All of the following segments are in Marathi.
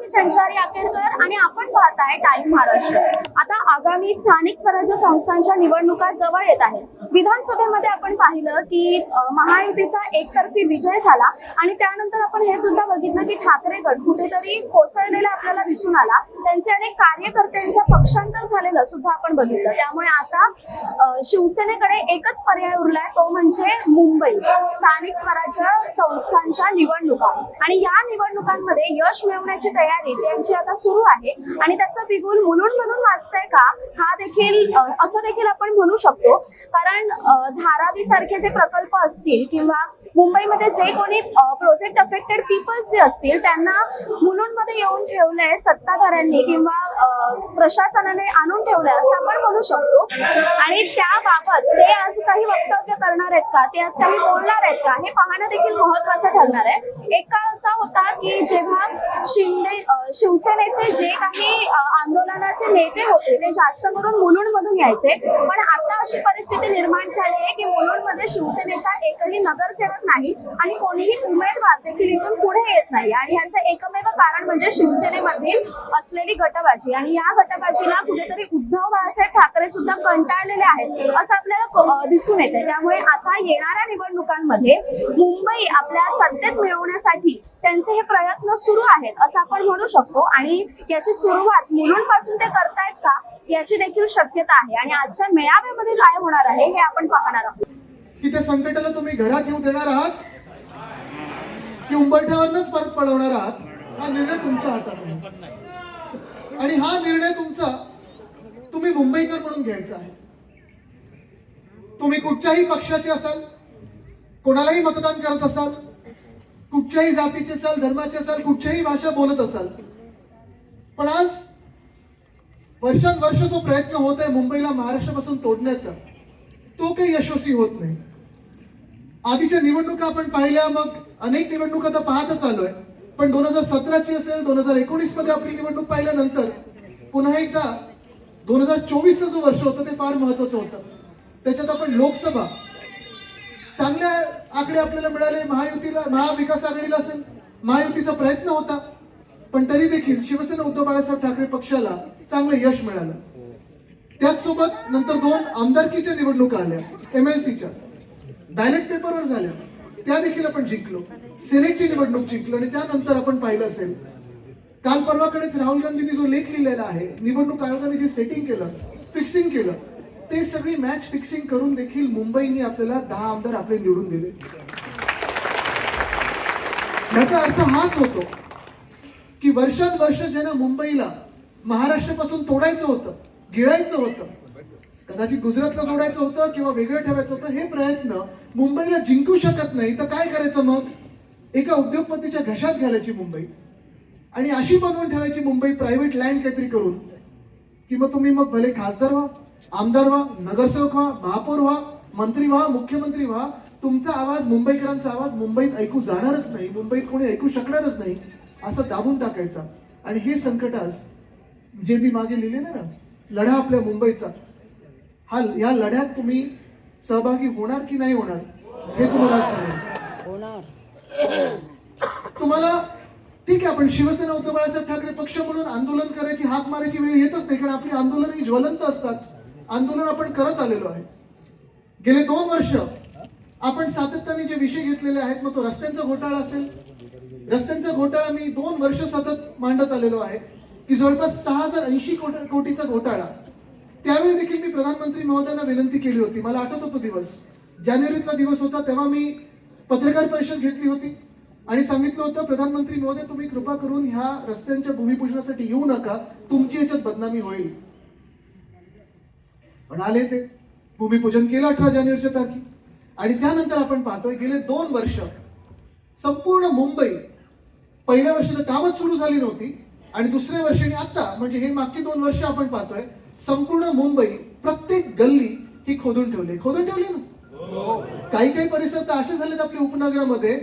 मी संचारी आकेरकर आणि आपण पाहताय टाइम महाराष्ट्र. आता आगामी स्थानिक स्वराज्य संस्थांच्या निवडणुका जवळ येत आहेत. विधानसभेमध्ये आपण पाहिलं की महायुतीचा एकतर्फी विजय झाला आणि त्यानंतर आपण हे सुद्धा बघितलं की ठाकरे गट कुठेतरी कोसळलेला आपल्याला दिसून आला. त्यांचे अनेक कार्यकर्त्यांचं पक्षांतर झालेलं सुद्धा आपण बघितलं. त्यामुळे आता शिवसेनेकडे एकच पर्याय उरलाय तो म्हणजे मुंबई स्थानिक स्वराज्य संस्थांच्या निवडणुका. आणि या निवडणुकांमध्ये यश मिळवण्याची तयारी त्यांची आता सुरू आहे. आणि त्याचं बिगुल मुलुंडमधून वाचतंय का हा देखील असं देखील आपण म्हणू शकतो. कारण कारण धारावी सारखे जे प्रकल्प असतील किंवा मुंबईमध्ये जे कोणी प्रोजेक्ट अफेक्टेड पीपल्स जे असतील त्यांना मुलुंडमध्ये येऊन ठेवलंय सत्ताधाऱ्यांनी किंवा प्रशासनाने आणून ठेवलंय असं आपण म्हणू शकतो. आणि त्याबाबत ते आज काही वक्तव्य करणार आहेत का? ते आज काही बोलणार आहेत का? हे पाहणं देखील महत्वाचं ठरणार आहे. एक काळ असा होता की जेव्हा शिंदे शिवसेनेचे जे काही आंदोलनाचे नेते होते ते जास्त करून मुलुंड मधून यायचे. पण आता अशी परिस्थिती निर्माण झाली आहे की मुलुंडमध्ये शिवसेनेचा एकही नगरसेवक नाही आणि कोणीही उमेदवार देखील इथून पुढे येत नाही. आणि ह्याचं एकमेव कारण म्हणजे शिवसेनेमधील असलेली गटबाजी. आणि या गटबाजीला कुठेतरी उद्धव बाळासाहेब ठाकरे सुद्धा कंटाळलेले आहेत असं आपल्याला दिसून येते त्यामुळे आता येणाऱ्या निवडणुकांमध्ये मुंबई आपल्या सत्तेत मिळवण्यासाठी त्यांचे हे प्रयत्न सुरू आहेत असं आपण म्हणू शकतो. आणि याची सुरुवात मुलांपासून ते करतायत का याची देखील शक्यता आहे. आणि आजच्या मेळाव्यामध्ये काय होणार आहे हे आपण पाहणार आहोत. की त्या संकटाला तुम्ही घरात येऊ देणार आहात? की उंबरठ्यावरच परत पळवणार आहात? हा निर्णय तुमच्या हातात आहे. आणि हा निर्णय तुमचा तुम्ही मुंबईकर म्हणून घ्यायचा आहे. तुम्ही कुठच्याही पक्षाचे असाल कोणालाही मतदान करत असाल कुठच्याही जातीचे असाल धर्माचे असाल कुठच्याही भाषा बोलत असाल पण आज वर्षानुवर्ष जो प्रयत्न होत आहे मुंबईला महाराष्ट्रापासून तोडण्याचा तो काही यशस्वी होत नाही. आधीच्या निवडणुका आपण पाहिल्या मग अनेक निवडणुका तर पाहतच आलोय पण दोन हजार सतराची असेल दोन हजार एकोणीसमध्ये आपली निवडणूक पाहिल्यानंतर पुन्हा एकदा दोन हजार चोवीसचं जो वर्ष होतं ते फार महत्वाचं होतं. त्याच्यात आपण लोकसभा चांगल्या आकडे आपल्याला मिळाले. महायुतीला महाविकास आघाडीला असेल महायुतीचा प्रयत्न होता. पण तरी देखील शिवसेना उद्धव बाळासाहेब ठाकरे पक्षाला चांगलं यश मिळालं. त्याचसोबत नंतर दोन आमदारकीच्या निवडणुका आल्या एम एल बॅलेट पेपरवर झाल्या. त्या देखील आपण जिंकलो. सिनेटची निवडणूक जिंकलो आणि त्यानंतर आपण पाहिलं असेल काल परवाकडेच राहुल गांधींनी जो लेख लिहिलेला आहे निवडणूक आयोगाने जे सेटिंग केलं फिक्सिंग केलं ते सगळी मॅच फिक्सिंग करून देखील मुंबईने आपल्याला दहा आमदार आपले निवडून दिले. याचा अर्थ हाच होतो. की वर्षानुवर्ष ज्यांना मुंबईला महाराष्ट्रापासून तोडायचं होतं गिळायचं होतं कदाचित गुजरातला सोडायचं होतं किंवा वेगळं ठेवायचं होतं हे प्रयत्न मुंबईला जिंकू शकत नाही तर काय करायचं मग? एका उद्योगपतीच्या घशात घालायची मुंबई. आणि अशी बनवून ठेवायची मुंबई प्रायव्हेट लँड काहीतरी करून की मग तुम्ही मग भले खासदार व्हा आमदार व्हा नगरसेवक व्हा महापौर व्हा मंत्री व्हा मुख्यमंत्री व्हा तुमचा आवाज मुंबईकरांचा आवाज मुंबईत ऐकू जाणारच नाही मुंबईत कोणी ऐकू शकणारच नाही. असं दाबून टाकायचा. आणि हे संकट आज जे मी मागे लिहिले ना लढा आपल्या मुंबईचा. हा या लढ्यात तुम्ही सहभागी होणार की नाही होणार हे तुम्हाला ठरवायचं तुम्हाला ठीक आहे आपण शिवसेना उद्धव बाळासाहेब ठाकरे पक्ष म्हणून आंदोलन करायची हाक मारायची वेळ येतच नाही कारण आपली आंदोलन ही ज्वलंत असतात. आंदोलन आपण करत आलेलो आहे. गेले दोन वर्ष आपण सातत्याने जे विषय घेतलेले आहेत मग तो रस्त्यांचा घोटाळा असेल रस्त्यांचा घोटाळा मी दोन वर्ष सतत मांडत आलेलो आहे. की जवळपास सहा हजार ऐंशी कोटीचा घोटाळा. त्यावेळी देखील मी प्रधानमंत्री महोदयांना विनंती केली होती. मला आठवत होतो दिवस. जानेवारीतला दिवस होता तेव्हा मी पत्रकार परिषद घेतली होती. आणि सांगितलं होतं प्रधानमंत्री महोदय तुम्ही कृपा करून ह्या रस्त्यांच्या भूमिपूजनासाठी येऊ नका. तुमची याच्यात बदनामी होईल. पण आले ते. भूमिपूजन केलं अठरा जानेवारीच्या तारखे आणि त्यानंतर आपण पाहतोय गेले दोन वर्ष संपूर्ण मुंबई पहिल्या वर्षी तर कामच सुरू झाली नव्हती आणि दुसऱ्या वर्षी आणि आता म्हणजे हे मागची दोन वर्ष आपण पाहतोय संपूर्ण मुंबई प्रत्येक गल्ली ही खोदून ठेवली. खोदून ठेवली ना? काही काही परिसर तर असे झालेत आपल्या उपनगरामध्ये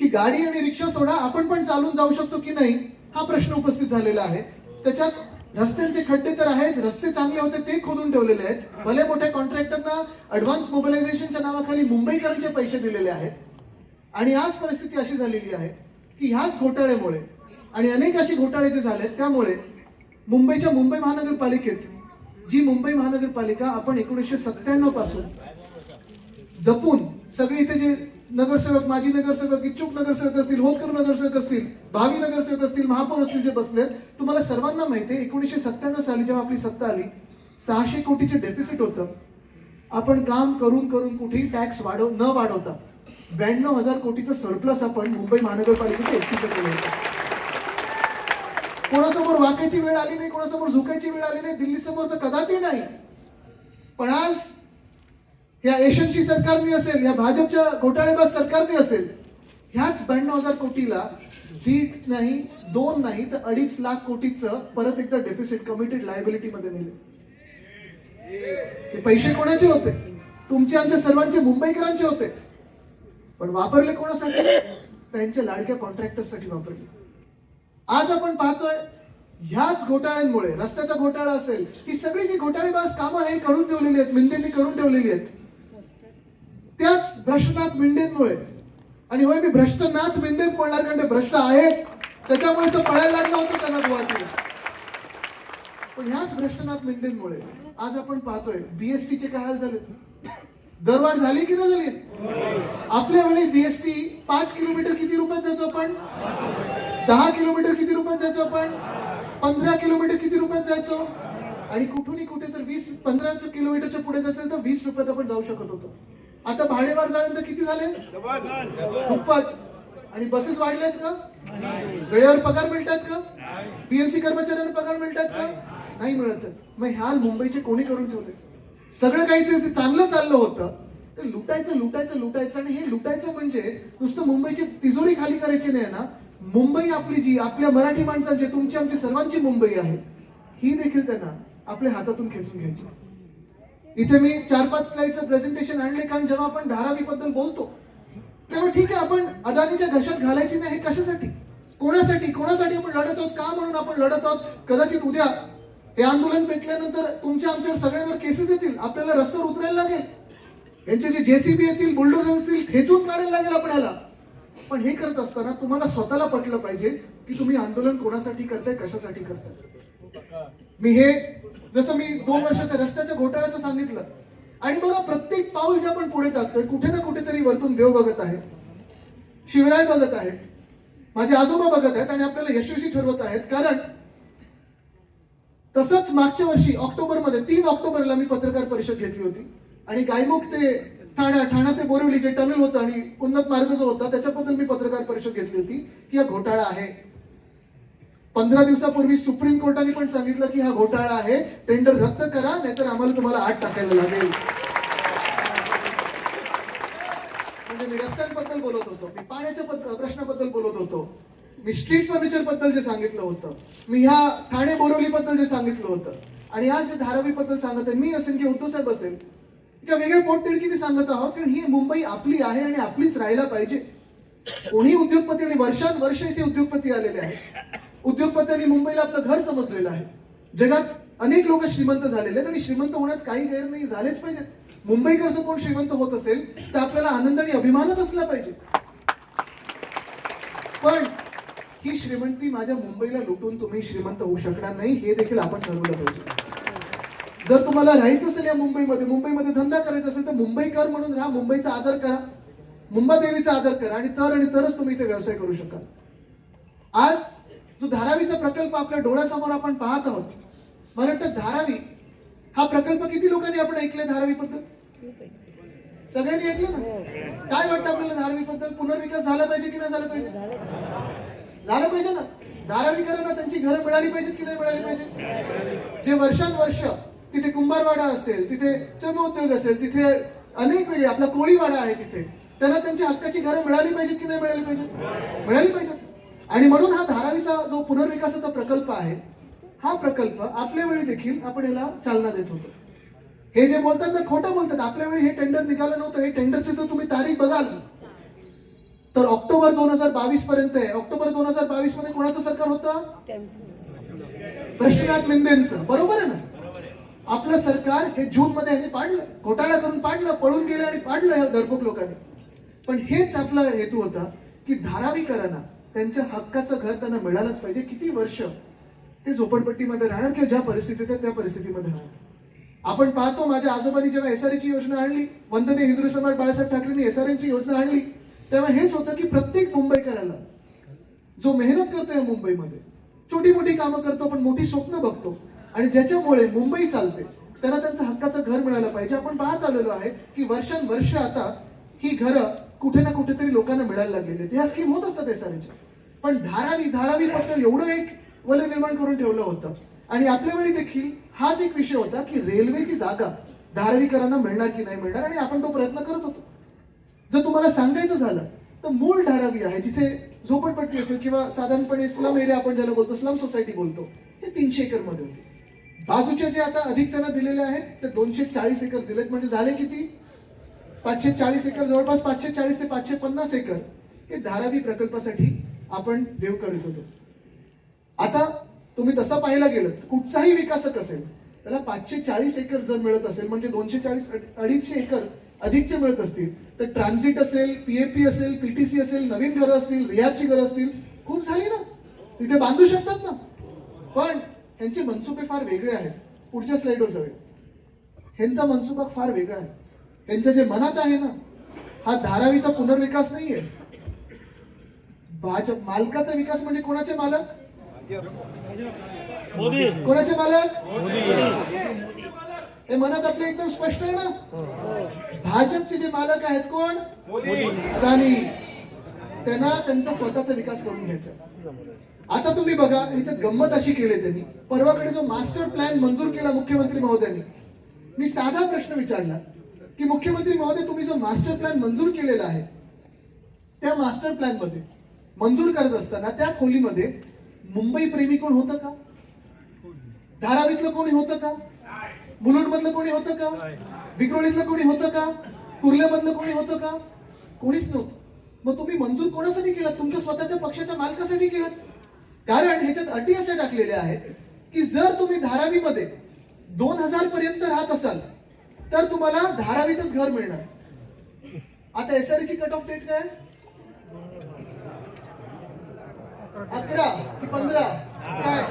की गाडी आणि रिक्षा सोडा आपण पण चालून जाऊ शकतो की नाही हा प्रश्न उपस्थित झालेला आहे. त्याच्यात रस्त्यांचे खड्डे तर आहेच रस्ते चांगले होते ते खोदून ठेवलेले आहेत. भले मोठ्या कॉन्ट्रॅक्टरना ऍडव्हान्स मोबिलायझेशनच्या नावाखाली मुंबईकरांचे पैसे दिलेले आहेत. आणि आज परिस्थिती अशी झालेली आहे की ह्याच घोटाळ्यामुळे आणि अनेक असे घोटाळे जे झाले त्यामुळे मुंबईच्या मुंबई महानगरपालिकेत जी मुंबई महानगरपालिका आपण एकोणीसशे सत्त्याण्णवपासून जपून सगळे इथे जे नगरसेवक माजी नगरसेवक इच्छुक नगरसेवक असतील होतकर नगरसेवक असतील भावी नगरसेवक असतील महापौर असतील जे बसले तुम्हाला सर्वांना माहिती आहे एकोणीसशे सत्त्याण्णव साली जेव्हा आपली सत्ता आली सहाशे कोटीचे डेफिसिट होतं. आपण काम करून करून कुठेही टॅक्स वाढव न वाढवता. ब्याण्णव हजार कोटीचं सरप्लस आपण मुंबई महानगरपालिकेचं एकटीचं केलं होतं. कोणासमोर वाकायची वेळ आली नाही कोणासमोर झुकायची वेळ आली नाही दिल्ली समोर तर कदापि नाही. पण आज या एशनशी सरकारने असेल या भाजपच्या घोटाळेबाज सरकारने असेल ह्याच ब्याण्णव हजार कोटीला दीड नाही दोन नाही तर अडीच लाख कोटीचं परत एकदा डेफिसिट कमिटेड लायबिलिटी मध्ये नेले. हे पैसे कोणाचे होते? तुमचे आमच्या सर्वांचे मुंबईकरांचे होते. पण वापरले कोणासाठी? त्यांच्या लाडक्या कॉन्ट्रॅक्टरसाठी वापरले. आज आपण पाहतोय ह्याच घोटाळ्यांमुळे रस्त्याचा घोटाळा असेल ही सगळी जी घोटाळेबाज कामं हे करून ठेवलेली आहेत मिंदेंनी करून ठेवलेली आहेत त्याच भ्रष्टनाथ मिंडेंमुळे आणि होय मी भ्रष्टनाथ मिंदेच म्हणणार कारण ते भ्रष्ट आहेच. त्याच्यामुळे तर पळायला लागलं होतं त्यांना गुवाहाटीला. पण ह्याच भ्रष्टनाथ मिंडेंमुळे आज आपण पाहतोय बीएसटी चे काय हाल झाले दरवाढ झाली की नाही झाली? आपल्या वेळी बीएसटी पाच किलोमीटर किती रुपयात जायचो आपण दहा किलोमीटर किती रुपयात जायचो आपण पंधरा किलोमीटर किती रुपयात जायचो आणि कुठूनही कुठे जर वीस पंधरा किलोमीटरच्या पुढे असेल तर वीस रुपयात आपण जाऊ शकत होतो. आता भाडेवार झाल्यानंतर किती झाले? दुप्पट. आणि बसेस वाढल्यात का? वेळेवर पगार मिळतात का? पीएमसी कर्मचाऱ्यांना पगार मिळतात का? नाही मिळत मग ह्या मुंबईचे कोणी करून ठेवले? सगळं काही जे चांगलं चाललं होतं. ते लुटायचं लुटायचं लुटायचं आणि हे लुटायचं म्हणजे नुसतं मुंबईची तिजोरी खाली करायची नाही ना. मुंबई आपली जी आपल्या मराठी माणसांची तुमची आमची सर्वांची मुंबई आहे. ही देखील त्यांना आपल्या हातातून खेचून घ्यायची. इथे मी चार पाच स्लाइडचं प्रेझेंटेशन आणले कारण जेव्हा आपण धारावी बद्दल बोलतो तेव्हा ठीक आहे आपण अदानीच्या घशात घालायची नाही हे कशासाठी? कोणासाठी? कोणासाठी आपण लढत आहोत? का म्हणून आपण लढत आहोत? कदाचित उद्या हे आंदोलन पेटल्यानंतर तुमच्या आमच्या सगळ्यांवर केसेस येतील. आपल्याला रस्त्यावर उतरायला लागेल. यांचे जे जेसीबी येतील बुलडोजर येतील खेचून काढायला लागेल आपल्याला. पण हे करत असताना तुम्हाला स्वतःला पटलं पाहिजे की तुम्ही आंदोलन कोणासाठी करताय कशासाठी करताय? मी हे जसं मी दोन वर्षाच्या रस्त्याच्या घोटाळ्याचं सांगितलं. आणि बघा प्रत्येक पाऊल जे आपण पुढे टाकतोय कुठे ना कुठेतरी वरतून देव बघत आहे शिवराय बघत आहेत. माझे आजोबा बघत आहेत आणि आपल्याला यशस्वी ठरवत आहेत. कारण तसंच मागच्या वर्षी ऑक्टोबरमध्ये तीन ऑक्टोबरला मी पत्रकार परिषद घेतली होती. आणि गायमुख ते ठाणा ठाणा ते बोरिवली जे टनल होतं आणि उन्नत मार्ग जो होता त्याच्याबद्दल मी पत्रकार परिषद घेतली होती की हा घोटाळा आहे. पंधरा दिवसापूर्वी सुप्रीम कोर्टाने पण सांगितलं की हा घोटाळा आहे. टेंडर रद्द करा नाहीतर आम्हाला तुम्हाला आत टाकायला लागेल. म्हणजे मी रस्त्यांबद्दल बोलत होतो. मी पाण्याच्या प्रश्नाबद्दल बोलत होतो. मी स्ट्रीट फर्निचरबद्दल जे सांगितलं होतं मी ह्या ठाणे बोरवली बद्दल जे सांगितलं होतं आणि आज जे धारावी बद्दल सांगत आहे मी असेल की उद्धव साहेब असेल किंवा वेगळ्या पोटतिडकीने सांगत आहोत कारण ही मुंबई आपली आहे आणि आपलीच राहायला पाहिजे. कोणी उद्योगपती आणि वर्षानुवर्ष इथे उद्योगपती आलेले आहेत. उद्योगपत्यांनी मुंबईला आपलं घर समजलेलं आहे. जगात अनेक लोक श्रीमंत झालेले आहेत आणि श्रीमंत होण्यात काही गैर नाही झालेच पाहिजे. मुंबईकर जर कोण श्रीमंत होत असेल तर आपल्याला आनंद आणि अभिमानच असला पाहिजे. पण ही श्रीमंती माझ्या मुंबईला लुटून तुम्ही श्रीमंत होऊ शकणार नाही हे देखील आपण ठरवलं पाहिजे. जर तुम्हाला राहायचं असेल या मुंबईमध्ये मुंबईमध्ये धंदा करायचा असेल तर मुंबईकर म्हणून राहा मुंबईचा आदर करा मुंबादेवीचा आदर करा आणि तर आणि तरच तुम्ही इथे व्यवसाय करू शकाल. आज जो धारावीचा प्रकल्प आपल्या डोळ्यासमोर आपण पाहत आहोत मला वाटतं धारावी हा प्रकल्प किती लोकांनी आपण ऐकलंय धारावी बद्दल सगळ्यांनी ऐकलं ना? काय वाटतं आपल्याला धारावी बद्दल पुनर्विकास झाला पाहिजे की नाही झाला पाहिजे? झालं पाहिजे ना? धारावीकरांना त्यांची घरं मिळाली पाहिजेत की नाही मिळाली पाहिजेत? जे वर्षानुवर्ष तिथे कुंभारवाडा असेल तिथे चर्मोद्योग असेल तिथे अनेक वेगळे आपला कोळीवाडा आहे तिथे त्यांना त्यांच्या हक्काची घरं मिळाली पाहिजेत की नाही मिळाली पाहिजेत? मिळाली पाहिजेत. आणि म्हणून हा धारावीचा जो पुनर्विकासाचा प्रकल्प आहे हा प्रकल्प आपल्या वेळी देखील आपण याला चालना देत होतो. हे जे बोलतात ना खोटं बोलतात आपल्या वेळी हे टेंडर निघालं नव्हतं हे टेंडरची जर तुम्ही तारीख बघाल. तर ऑक्टोबर दोन हजार बावीस पर्यंत आहे. ऑक्टोबर दोन हजार बावीसमध्ये कोणाचं सरकार होतं? प्रश्नात मिंदेंचं. बरोबर आहे ना? आपलं सरकार हे जून मध्ये यांनी पाडलं. घोटाळा करून पाडलं पळून गेलं आणि पाडलं ह्या धरपूक लोकांनी. पण हेच आपला हेतू होता की धारावीकरांना त्यांच्या हक्काचं घर त्यांना मिळालंच पाहिजे. किती वर्ष ते झोपडपट्टीमध्ये राहणार किंवा ज्या परिस्थितीत आहे त्या परिस्थितीमध्ये राहणार. आपण पाहतो माझ्या आजोबांनी जेव्हा एस ची योजना आणली वंदने हिंदू सम्राट बाळासाहेब ठाकरेंनी एस ची योजना आणली तेव्हा हेच होतं की प्रत्येक मुंबईकराला जो मेहनत करतोय मुंबईमध्ये छोटी मोठी कामं करतो पण मोठी स्वप्न बघतो. आणि ज्याच्यामुळे मुंबई चालते त्यांना त्यांचं हक्काचं घर मिळालं पाहिजे. आपण पाहत आलेलो आहे की वर्षानुवर्ष आता ही घरं कुठे ना कुठेतरी लोकांना मिळायला लागलेली आहेत. ह्या स्कीम होत असतात एसआरच्या पण धारावी धारावी फक्त एवढं एक वलय निर्माण करून ठेवलं होतं. आणि आपल्या वेळी देखील हाच एक विषय होता की रेल्वेची जागा धारावीकरांना मिळणार की नाही मिळणार आणि आपण तो प्रयत्न करत होतो. जर तुम्हाला सांगायचं झालं तर मूळ धारावी आहे जिथे झोपडपट्टी असेल किंवा साधारणपणे स्लम एरिया आपण ज्याला बोलतो स्लम सोसायटी बोलतो हे तीनशे एकरमध्ये होते. बाजूच्या जे आता अधिक त्यांना दिलेले आहेत ते दोनशे चाळीस एकर दिलेत. म्हणजे झाले किती? पाचशे चाळीस एकर जवळपास पाचशे चाळीस ते पाचशे पन्नास एकर हे धारावी प्रकल्पासाठी आपण देव करीत होतो. आता तुम्ही तसं पाहायला गेलं कुठचाही विकासक असेल त्याला पाचशे चाळीस एकर जर मिळत असेल म्हणजे दोनशे चाळीस अडीचशे एकर अधिकचे मिळत असतील. तर ट्रान्झिट असेल पीएपी असेल पीटीसी असेल नवीन घरं असतील रियाजची घरं असतील खूप झाली ना? तिथे बांधू शकतात ना? पण ह्यांचे मनसुबे फार वेगळे आहेत. पुढच्या स्लाइडवर जाऊया. ह्यांचा मनसुबा फार वेगळा आहे. ह्यांच्या जे मनात आहे ना हा धारावीचा पुनर्विकास नाहीये. भाजप मालकाचा विकास म्हणजे कोणाचे मालक? कोणाचे मालक? हे मनात आपले एकदम स्पष्ट आहे ना? भाजपचे जे मालक आहेत कोण? अदानी. त्यांना त्यांचा स्वतःचा विकास करून घ्यायचा. आता तुम्ही बघा ह्याच्यात गंमत अशी केली त्यांनी. परवाकडे जो मास्टर प्लॅन मंजूर केला मुख्यमंत्री महोदयांनी मी साधा प्रश्न विचारला की मुख्यमंत्री महोदय तुम्ही जो मास्टर प्लॅन मंजूर केलेला आहे त्या मास्टर प्लॅनमध्ये मंजूर करत असताना त्या खोलीमध्ये मुंबई प्रेमी कोण होतं का? धारावीतलं कोणी होतं का? मुलुंडमधलं कोणी होतं का? विक्रोळीतलं कोणी होतं का? कुर्ल्यामधलं कोणी होतं का? कोणीच नव्हतं. मग तुम्ही मंजूर कोणासाठी केलं? तुमच्या स्वतःच्या पक्षाच्या मालकासाठी केलं? कारण ह्याच्यात अटी अशा टाकलेल्या आहेत की जर तुम्ही धारावीमध्ये दोन हजार पर्यंत राहत असाल तर तुम्हाला धारावीतच घर मिळणार. आता एसआरची कट ऑफ डेट काय? अकरा की पंधरा? काय?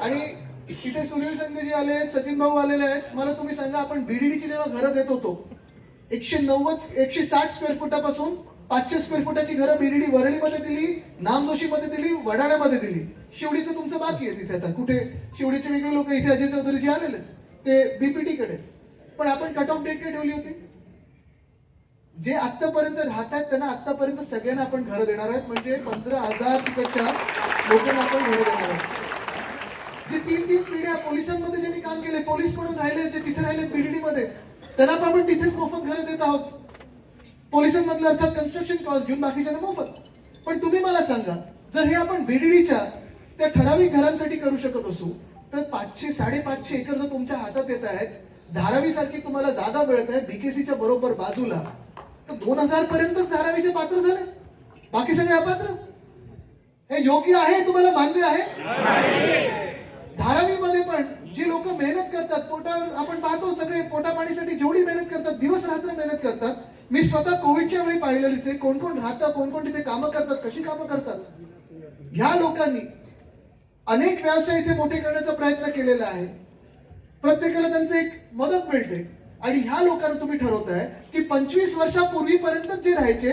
आणि तिथे सुनील संघजी आले आहेत सचिन भाऊ आलेले आहेत. मला तुम्ही सांगा आपण बीडीडीची जेव्हा घरं देत होतो एकशे नव्वद एकशे साठ स्क्वेअर फुटापासून पाचशे स्क्वेअर फुटाची घरं बीडीडी वरळीमध्ये दिली नामजोशीमध्ये दिली वडाण्यामध्ये दिली. शिवडीचं तुमचं बाकी आहे तिथे आता. कुठे शिवडीचे वेगळे लोक इथे अजय चौधरीजी आलेले आहेत. ते बीपीटी कडे. पण आपण कट ऑफ डेट काय ठेवली होती? जे आतापर्यंत राहतात त्यांना आतापर्यंत सगळ्यांना आपण घरं देणार आहेत. म्हणजे पंधरा हजार तिकडच्या लोकांना आपण घरं देणार आहोत. जे तीन तीन पिढ्या पोलिसांमध्ये ज्यांनी काम केले पोलीस म्हणून राहिले जे तिथे राहिले बीडीडी मध्ये त्यांना पण आपण तिथेच मोफत घरं देत आहोत. पोलिसांमधलं अर्थात कन्स्ट्रक्शन कॉस्ट घेऊन बाकीच्यांना मोफत. पण तुम्ही मला सांगा जर हे आपण बीडीडीच्या त्या ठराविक घरांसाठी करू शकत असू तर पाचशे साडेपाचशे एकर जर तुमच्या हातात येत आहेत धारावी सारखी तुम्हाला जागा मिळत आहे बीकेसीच्या बरोबर बाजूला तर दोन हजार पर्यंतच धारावीचे पात्र झाले. बाकी सगळे अपात्र? हे योग्य आहे? तुम्हाला मान्य आहे? धारावीमध्ये पण जी लोक मेहनत करतात पोटा आपण पाहतो सगळे पोटा पाणीसाठी जेवढी मेहनत करतात दिवस रात्र मेहनत करतात. मी स्वतः कोविडच्या वेळी पाहिलं तिथे कोण कोण राहतात कोण कोण तिथे कामं करतात कशी कामं करतात? ह्या लोकांनी अनेक व्यवसाय इथे मोठे करण्याचा प्रयत्न केलेला आहे. प्रत्येकाला त्यांचं एक मदत मिळते. आणि ह्या लोकांना तुम्ही ठरवताय की पंचवीस वर्षापूर्वीपर्यंत जे राहायचे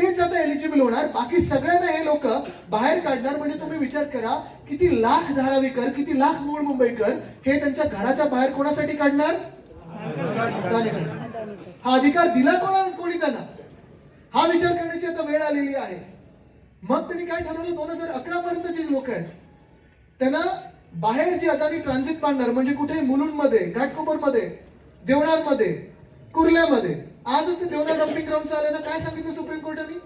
तेच आता एलिजिबल होणार. बाकी सगळ्यांना हे लोक बाहेर काढणार. म्हणजे तुम्ही विचार करा किती लाख धारावीकर किती लाख मूळ मुंबईकर हे त्यांच्या घराच्या बाहेर कोणासाठी काढणार? हा अधिकार दिला कोणा कोणी त्यांना? हा विचार करण्याची आता वेळ आलेली आहे. मग त्यांनी काय ठरवलं? दोन हजार अकरा पर्यंत जे लोक आहेत त्यांना बाहेर जे अदानी ट्रान्झिट बांधणार म्हणजे कुठे मुलुंडमध्ये घाटकोपरमध्ये देवळांमध्ये कुर्ल्यामध्ये आजच ते देवना डम्पिंग ग्राउंड आलं ना काय सांगितलं सुप्रीम कोर्टाने?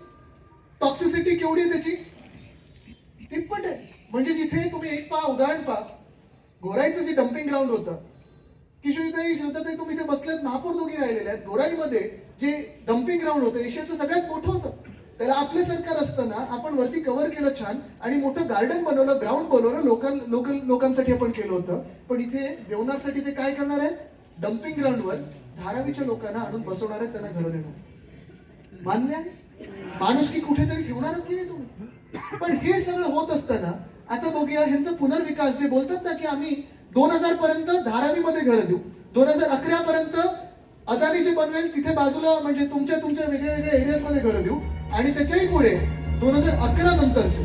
टॉक्सिसिटी केवढी आहे त्याची? तिप्पट आहे. म्हणजे जिथे तुम्ही एक पहा उदाहरण पहा. गोराईचं जे डम्पिंग ग्राउंड होतं किशोरीताई श्रद्धाताई तुम्ही इथे बसलेत महापौर दोघी राहिलेले आहेत. गोराईमध्ये जे डम्पिंग ग्राउंड होतं एशियाचं सगळ्यात मोठं होतं. त्याला आपले सरकार असताना आपण वरती कव्हर केलं छान आणि मोठं गार्डन बनवलं ग्राउंड बनवलं लोकल लोकल लोकांसाठी आपण केलं होतं. पण इथे देवनारसाठी ते काय करणार आहेत? डम्पिंग ग्राउंडवर धारावीच्या लोकांना आणून बसवणार आहेत त्यांना घर देणार. मान्य आहे? माणुसकी कुठेतरी ठेवणार की नाही तुम्ही? पण हे सगळं होत असताना आता बघूया ह्यांचा पुनर्विकास जे बोलतात ना की आम्ही दोन हजार पर्यंत धारावीमध्ये घर देऊ. दोन हजार अकरा पर्यंत अदानी जे बनवेल तिथे बाजूला म्हणजे तुमच्या तुमच्या वेगळ्या वेगळ्या एरियाजमध्ये घर देऊ. आणि त्याच्याही पुढे दोन हजार अकरा नंतरचे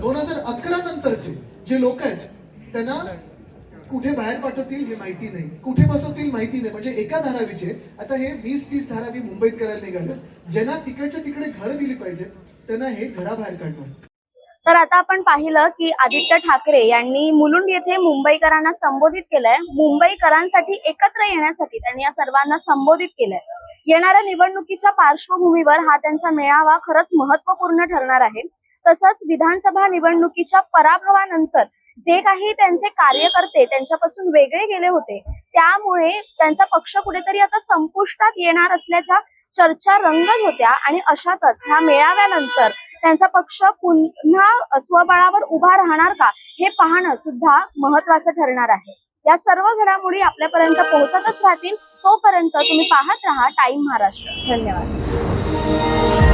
दोन हजार अकरा नंतरचे जे लोक आहेत त्यांना कुठे बाहेर पाठवतील हे माहिती नाही. कुठे बसवतील माहिती नाही. म्हणजे एका धारावीचे आता हे वीस तीस धारावी मुंबईत करायला निघाले ज्यांना तिकडच्या तिकडे घर दिली पाहिजेत त्यांना हे घराबाहेर काढणार. तर आता आपण पाहिलं की आदित्य ठाकरे यांनी मुलुंड येथे मुंबईकरांना संबोधित केलंय. मुंबईकरांसाठी एकत्र येण्यासाठी त्यांनी या सर्वांना संबोधित केलंय. येणाऱ्या निवडणुकीच्या पार्श्वभूमीवर हा त्यांचा मेळावा खरंच महत्त्वपूर्ण ठरणार आहे. तसंच विधानसभा निवडणुकीच्या पराभवानंतर जे काही त्यांचे कार्यकर्ते त्यांच्यापासून वेगळे गेले होते त्यामुळे त्यांचा पक्ष कुठेतरी आता संपुष्टात येणार असल्याच्या चर्चा रंगत होत्या आणि अशातच ह्या मेळाव्यानंतर त्यांचा पक्ष पुन्हा स्वबळावर उभा राहणार का हे पाहणं सुद्धा महत्वाचं ठरणार आहे. या सर्व घडामोडी आपल्यापर्यंत पोहोचतच राहतील तोपर्यंत तुम्ही पाहत राहा टाइम महाराष्ट्र. धन्यवाद.